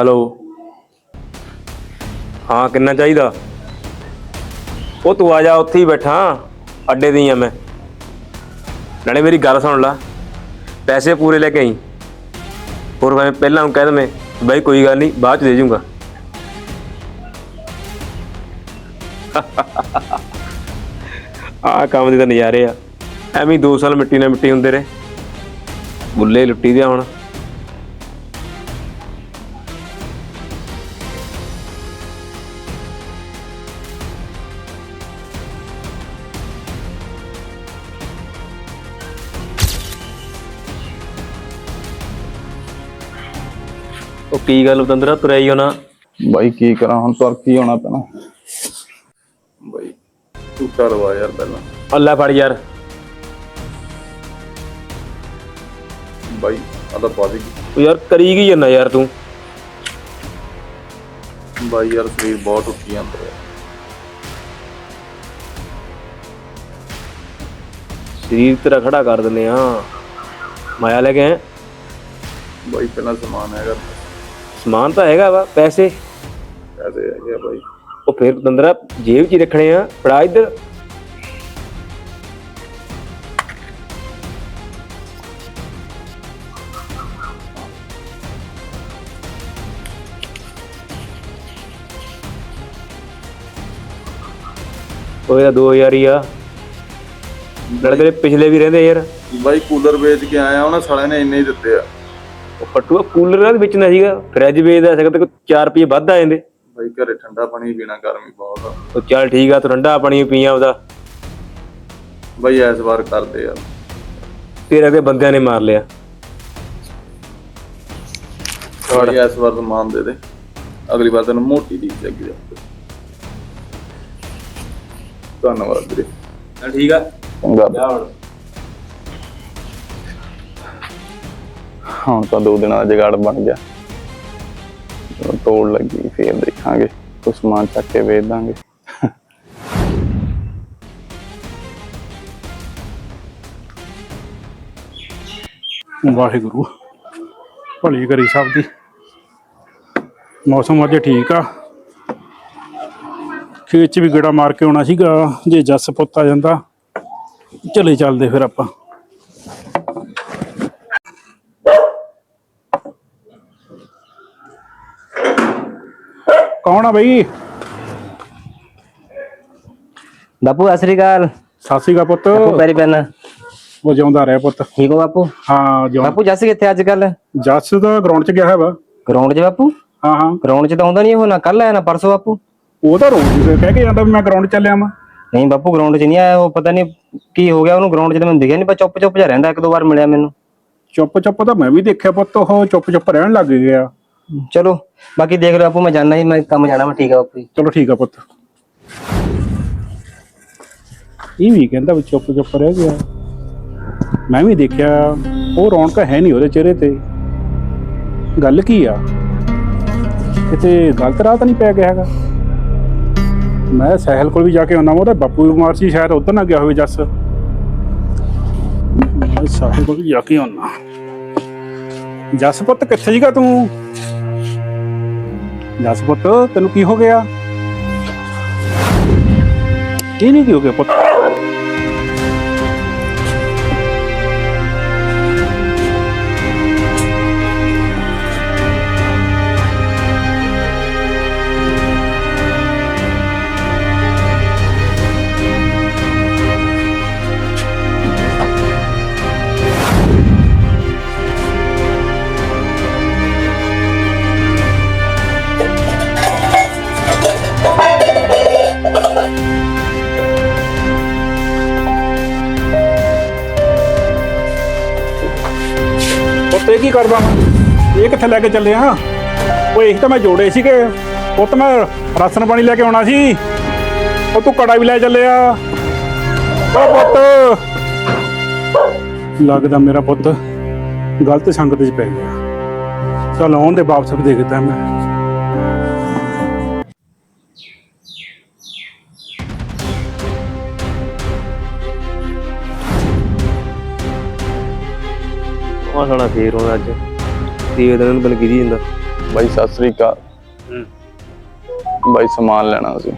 Hello ਹਾਂ ਕਿੰਨਾ ਚਾਹੀਦਾ ਉਹ ਤੂੰ ਆ ਜਾ ਉੱਥੇ ਹੀ ਬੈਠਾ ਅੱਡੇ ਦੀ ਆ ਮੈਂ ਨਾਲੇ ਮੇਰੀ ਗੱਲ ਸੁਣ ਲੈ ਪੈਸੇ ਪੂਰੇ ਲੈ ਕੇ ਆਈ ਹੋਰ ਮੈਂ ਪਹਿਲਾਂ ਨੂੰ ਕਹਿ ਦਵੇਂ ਬਾਈ ਕੋਈ ਗੱਲ ਨਹੀਂ ਬਾਅਦ ਚ ਦੇ ਜੂੰਗਾ ਆ ਕੰਮ ਦੇ ਤਾਂ ਨਜ਼ਾਰੇ ਆ ਐਵੇਂ 2 ਸਾਲ ਮਿੱਟੀ ਨਾਲ ਮਿੱਟੀ ਹੁੰਦੇ ਰਹੇ ਬੁੱਲੇ ਲੁੱਟੀ ਦਿਆ ਹੁਣ ਉਹ ਕੀ ਗੱਲ ਬਤੰਦਰਾ ਤੁਰਿਆ ਹੀ ਹੋਣਾ? ਬਾਈ ਕੀ ਕਰਾਂ ਹੁਣ? ਤੁਰ ਕੀ ਹੋਣਾ ਪੈਣਾ ਬਾਈ ਤੂੰ ਕਰਵਾ ਯਾਰ ਪਹਿਲਾਂ। ਅੱਲਾ ਫੜ ਯਾਰ। ਬਾਈ ਆ ਤਾਂ ਪਾ ਦੇ। ਉਹ ਯਾਰ ਕਰੀ ਕੀ ਜੰਨਾ ਯਾਰ ਤੂੰ? ਬਾਈ ਯਾਰ ਸਰੀਰ ਬਹੁਤ ਉੱਠੀ ਜਾਂਦਾ ਸਰੀਰ ਤੇਰਾ ਖੜਾ ਕਰ ਦਿੰਦੇ ਆ। ਮਾਇਆ ਲੈ ਕੇ ਆਏ ਬਾਈ ਪਹਿਲਾਂ ਸਮਾਨ ਹੈਗਾ। ਸਮਾਨ ਤਾਂ ਹੈਗਾ ਵਾ ਪੈਸੇ। ਪੈਸੇ ਹੈਗੇ ਆ ਬਾਈ। ਉਹ ਫਿਰ ਬਤੰਦਰਾ ਜੇਬ 'ਚ ਹੀ ਰੱਖਣੇ ਆ ਫੜਾ ਇੱਧਰ। ਉਹ ਇਹਦਾ 2000 ਹੀ ਆ। ਨਾਲੇ ਪਿਛਲੇ ਵੀ ਰਹਿੰਦੇ ਯਾਰ। ਬਾਈ ਕੂਲਰ ਵੇਚ ਕੇ ਆਇਆ ਉਹਨਾਂ ਸਾਲਿਆਂ ਨੇ ਇੰਨੇ ਹੀ ਦਿੱਤੇ ਆ। ਉਹ ਫੱਟੂਆ ਕੂਲਰ ਨਾਲ ਵੇਚਣਾ ਸੀਗਾ ਫ੍ਰਿਜ ਵੇਚਦਾ ਸਕਦਾ ਤੇ 4 ਰੁਪਏ ਵੱਧ ਆ ਜਾਂਦੇ। ਬਾਈ ਘਰੇ ਠੰਡਾ ਪਾਣੀ ਪੀਣਾ ਗਰਮੀ ਬਹੁਤ ਆ। ਉਹ ਚੱਲ ਠੀਕ ਆ ਤੂੰ ਠੰਡਾ ਪਾਣੀ ਪੀਆ ਉਹਦਾ ਬਾਈ ਇਸ ਵਾਰ ਕਰਦੇ ਯਾਰ ਤੇਰੇ ਦੇ ਬੰਦਿਆਂ ਨੇ ਮਾਰ ਲਿਆ। ਬਾਈ ਇਸ ਵਾਰ ਸਮਾਨ ਦੇ ਦੇ। ਅਗਲੀ ਵਾਰ ਤੈਨੂੰ ਮੋਟੀ ਦੀ ਲੱਗੀ ਜਾ ਧੰਨਵਾਦ ਵੀਰੇ। ਚੱਲ ਠੀਕ ਆ। ਚੰਗਾ। ਜਾ ਹੁਣ। ਹੁਣ ਤਾਂ ਦੋ ਦਿਨਾਂ ਦਾ ਜਗਾੜ ਬਣ ਗਿਆ। ਜਦੋਂ ਤੋੜ ਲੱਗੀ, ਫੇਰ ਦੇਖਾਂਗੇ। ਕੁਛ ਸਮਾਨ ਚੱਕ ਕੇ ਵੇਚ ਦਾਂਗੇ। ਵਾਹਿਗੁਰੂ। ਭਲੀ ਕਰੀ ਸਭ ਦੀ। ਮੌਸਮ ਅੱਜ ਠੀਕ ਆ। ਖੇਤ ਚ ਵੀ ਗੇੜਾ ਮਾਰ ਕੇ ਆਉਣਾ ਸੀਗਾ, ਜੇ ਜੱਸ ਪੁੱਤ ਆ ਜਾਂਦਾ, ਚਲੇ ਚੱਲਦੇ ਫਿਰ ਆਪਾਂ। ਕੌਣ ਆ ਬਈ? ਬਾਪੂ ਸਤਿ ਸ੍ਰੀ ਅਕਾਲ। ਸਤਿ ਸ਼੍ਰੀ ਅਕਾਲ ਪੁੱਤ। ਬਾਪੂ ਪੈਰੀ ਪੈਨ ਉਹ ਜਿਉਂਦਾ ਰਿਹਾ ਪੁੱਤ। ਠੀਕ ਹੋ ਬਾਪੂ? ਹਾਂ ਜਿਉਂ ਬਾਪੂ ਜੱਸ ਕਿੱਥੇ ਅੱਜ ਕੱਲ ਜੱਸ ਦਾ ਗਰਾਊਂਡ ਚ ਗਿਆ ਹੈ ਵਾ। ਗਰਾਊਂਡ 'ਚ ਬਾਪੂ? ਹਾਂ ਹਾਂ। ਗਰਾਊਂਡ 'ਚ ਤਾਂ ਆਉਂਦਾ ਨਹੀਂ ਉਹ ਨਾ ਕੱਲ ਆਇਆ ਨਾ ਪਰਸੋਂ ਬਾਪੂ। ਉਹ ਤਾਂ ਰੋਜ਼ ਕਹਿ ਕੇ ਜਾਂਦਾ ਵੀ ਮੈਂ ਗਰਾਊਂਡ ਚੱਲਿਆ ਵਾਂ। ਨਹੀਂ ਬਾਪੂ ਗਰਾਊਂਡ 'ਚ ਨਹੀਂ ਆਇਆ ਉਹ ਪਤਾ ਨਹੀਂ ਕੀ ਹੋ ਗਿਆ ਉਹਨੂੰ ਗਰਾਊਂਡ 'ਚ ਤਾਂ ਮੈਨੂੰ ਦਿਖਿਆ ਨਹੀਂ ਪਰ ਚੁੱਪ ਚੁੱਪ ਜਿਹਾ ਰਹਿੰਦਾ ਇੱਕ ਦੋ ਵਾਰ ਮਿਲਿਆ ਮੈਨੂੰ। ਚੁੱਪ ਚੁੱਪ ਤਾਂ ਮੈਂ ਵੀ ਦੇਖਿਆ ਪੁੱਤ ਉਹ ਚੁੱਪ ਚੁੱਪ ਰਹਿਣ ਲੱਗ ਗਿਆ। ਚਲੋ, ਬਾਕੀ ਦੇਖ ਲਓ ਬਾਪੂ ਮੈਂ ਜਾਣਾ ਹੀ ਮੈਂ ਕੰਮ ਜਾਣਾ, ਮੈਂ ਠੀਕ ਆ ਬਾਪੂ ਚਲੋ ਠੀਕ ਆ ਪੁੱਤ। ਇਹ ਵੀ ਕਹਿੰਦਾ ਵੀ ਚੁੱਪ ਚੁੱਪ ਰਹਿ ਗਿਆ। ਮੈਂ ਵੀ ਦੇਖਿਆ, ਉਹ ਰੌਣਕ ਹੈ ਨਹੀਂ ਉਹਦੇ ਚਿਹਰੇ ਤੇ। ਗੱਲ ਕੀ ਆ? ਕਿਤੇ ਗਲਤ ਰਾਹ ਤਾਂ ਨਹੀਂ ਪੈ ਗਿਆ ਹੈਗਾ। ਮੈਂ ਸਹਿਲ ਕੋਲ ਵੀ ਜਾ ਕੇ ਆਉਣਾ ਉਹਦਾ ਬਾਪੂ ਕੁਮਾਰ ਸੀ, ਸ਼ਾਇਦ ਉਧਰ ਨਾ ਗਿਆ ਹੋਵੇ ਜੱਸ। ਮੈਂ ਸਾਹਿਲ ਕੋਲ ਵੀ ਜਾ ਕੇ ਆਉਣਾ ਜੱਸ ਪੁੱਤ, ਕਿੱਥੇ ਸੀਗਾ ਤੂੰ? ਜੱਸ ਪੁੱਤ ਤੈਨੂੰ ਕੀ ਹੋ ਗਿਆ? ਕੀ ਨਹੀਂ ਕੀ ਹੋ ਗਿਆ ਪੁੱਤ? ਇਹ ਕੀ ਕਰਦਾ ਮੈਂ ਇਹ ਕਿੱਥੇ ਲੈ ਕੇ ਚੱਲੇ ਆ? ਉਹ ਇਹ ਤਾਂ ਮੈਂ ਜੋੜੇ ਸੀਗੇ। ਪੁੱਤ, ਮੈਂ ਰਾਸ਼ਨ ਪਾਣੀ ਲੈ ਕੇ ਆਉਣਾ ਸੀ। ਉਹ ਤੂੰ ਕੜਾ ਵੀ ਲੈ ਚੱਲਿਆ ਉਹ ਪੁੱਤ! ਲੱਗਦਾ ਮੇਰਾ ਪੁੱਤ ਗਲਤ ਸੰਗਤ 'ਚ ਪੈ ਗਿਆ। ਚਲ ਆਉਣ ਦੇ ਵਾਪਸ ਵੀ ਦੇਖਦਾ ਮੈਂ। ਉਹ ਸਾਲਾ ਫੇਰ ਹੁਣ ਅੱਜ। ਤੀਏ ਦਿਨ ਨੂੰ ਬਣ ਗਈ ਜਾਂਦਾ ਬਾਈ ਸਤਿ ਸ੍ਰੀ ਅਕਾਲ। ਬਾਈ ਸਮਾਨ ਲੈਣਾ ਸੀ।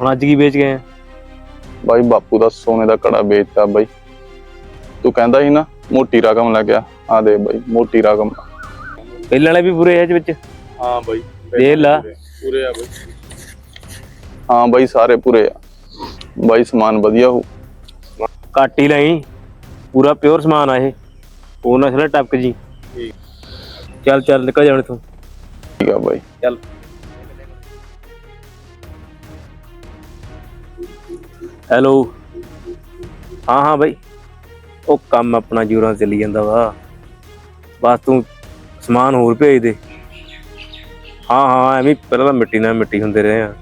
ਹੁਣ ਅੱਜ ਕੀ ਵੇਚ ਗਏ ਆ? ਬਾਈ ਬਾਪੂ ਦਾ ਸੋਨੇ ਦਾ ਕੜਾ ਵੇਚਤਾ ਬਾਈ। ਤੂੰ ਕਹਿੰਦਾ ਸੀ ਨਾ ਮੋਟੀ ਰਕਮ ਲੱਗਿਆ ਆ। ਦੇ ਬਾਈ ਮੋਟੀ ਰਕਮ। ਪਹਿਲਾਂ ਵਾਲੇ ਵੀ ਪੂਰੇ ਆ ਇਹ ਵਿੱਚ? ਹਾਂ ਬਾਈ ਦੇਖ ਲਾ। ਪੂਰੇ। ਆ ਬਾਈ। ਹਾਂ ਬਾਈ ਸਾਰੇ ਪੂਰੇ ਆ। ਬਾਈ ਸਮਾਨ ਵਧੀਆ ਹੋ ਘੱਟ ਹੀ ਲਈ। ਪੂਰਾ ਪਿਓਰ ਸਮਾਨ ਆ ਇਹ। ਉਹ ਨਾ ਛੜਾ ਟਪਕ ਜੀ। ਚੱਲ ਚੱਲ ਨਿਕਲ ਜਾਣ ਤੂੰ ਠੀਕ ਆ ਬਾਈ। ਚੱਲ। ਹੈਲੋ। ਹਾਂ ਹਾਂ ਬਾਈ। ਉਹ ਕੰਮ ਆਪਣਾ ਜੂਰਾਂ ਚੱਲੀ ਜਾਂਦਾ ਵਾ। ਬਸ ਤੂੰ ਸਮਾਨ ਹੋਰ ਭੇਜ ਦੇ। ਹਾਂ ਹਾਂ ਐਵੇਂ ਪਹਿਲਾਂ ਤਾਂ ਮਿੱਟੀ ਨਾਲ ਮਿੱਟੀ ਹੁੰਦੇ ਰਹੇ ਆ।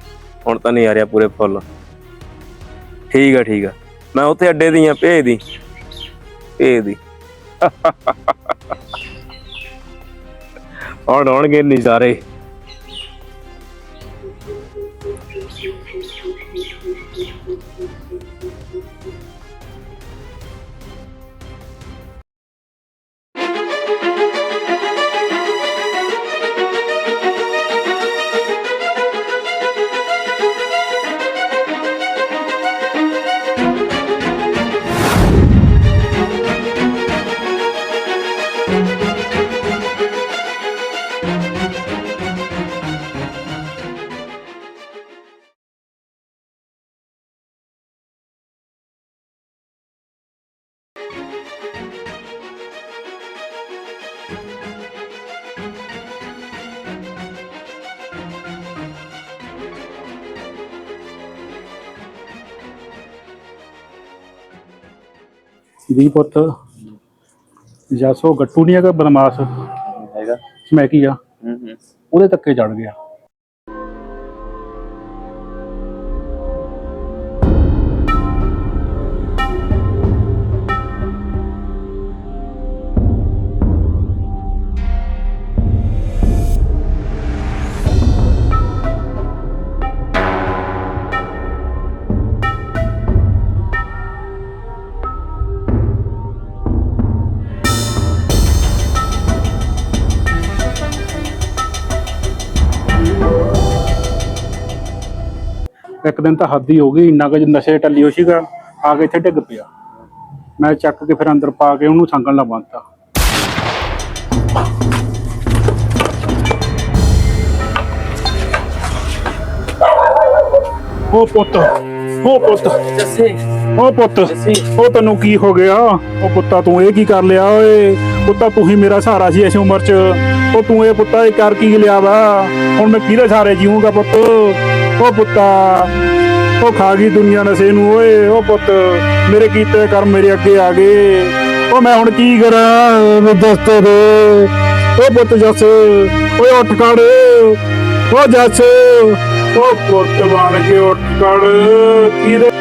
ਹੁਣ ਤਾਂ ਨਹੀਂ ਆ ਰਿਹਾ ਪੂਰੇ ਫੁੱਲ। ਠੀਕ ਆ ਠੀਕ ਆ। ਮੈਂ ਉੱਥੇ ਅੱਡੇ ਦੀ ਆ ਭੇਜ ਦੀ। ਭੇਜ ਦੀ। ਹੁਣ ਆਉਣਗੇ ਨਜ਼ਾਰੇ ਦੀ ਪੁੱਤ। ਜਸੋ ਗੱਟੂ ਨਹੀਂ ਹੈਗਾ ਬਦਮਾਸ਼? ਹੈਗਾ। ਸਮੈਕੀ ਆ। ਹੂੰ ਹੂੰ। ਉਹਦੇ ਤੱਕੇ ਚੜ ਗਿਆ। ਇੱਕ ਦਿਨ ਤਾਂ ਹੱਦ ਹੀ ਹੋ ਗਈ ਇੰਨਾ ਕੁ ਨਸ਼ੇ ਟੱਲੀ ਹੋ ਸੀਗਾ ਆ ਕੇ ਇੱਥੇ ਡਿੱਗ ਪਿਆ। ਮੈਂ ਚੱਕ ਕੇ ਫਿਰ ਅੰਦਰ ਪਾ ਕੇ ਉਹਨੂੰ ਸੰਗਣ ਲਾ ਬੰਨਤਾ ਉਹ ਪੁੱਤ ਉਹ ਪੁੱਤ। ਜੱਸੇ। ਉਹ ਪੁੱਤ ਉਹ ਤੈਨੂੰ ਕੀ ਹੋ ਗਿਆ? ਉਹ ਪੁੱਤਾ ਤੂੰ ਇਹ ਕੀ ਕਰ ਲਿਆ ਓਏ? ਪੁੱਤਾ ਤੂੰ ਹੀ ਮੇਰਾ ਸਹਾਰਾ ਸੀ ਇਸ ਉਮਰ 'ਚ। ਉਹ ਤੂੰ ਇਹ ਪੁੱਤਾ ਇਹ ਕਰ ਕੀ ਲਿਆ ਵਾ? ਹੁਣ ਮੈਂ ਕਿਹਦੇ ਸਹਾਰੇ ਜੀਵਾਂਗਾ ਪੁੱਤ? ਉਹ ਪੁੱਤਾ ਉਹ ਖਾ ਗਈ ਦੁਨੀਆ ਨਸੇ ਨੂੰ, ਓਏ ਉਹ ਪੁੱਤ, ਮੇਰੇ ਕੀਤੇ ਕਰਮ ਮੇਰੇ ਅੱਗੇ ਆ ਗਏ। ਉਹ ਮੈਂ ਹੁਣ ਕੀ ਕਰਾਂ ਮੈਂ ਦੱਸ ਤੇ ਦੇ। ਉਹ ਪੁੱਤ ਜੱਸ, ਓਏ ਉੱਠ ਖੜ। ਉਹ ਜੱਸ ਉਹ ਪੁੱਤ ਬਣ ਕੇ ਉੱਠ ਖੜ। ਕਿਹਦੇ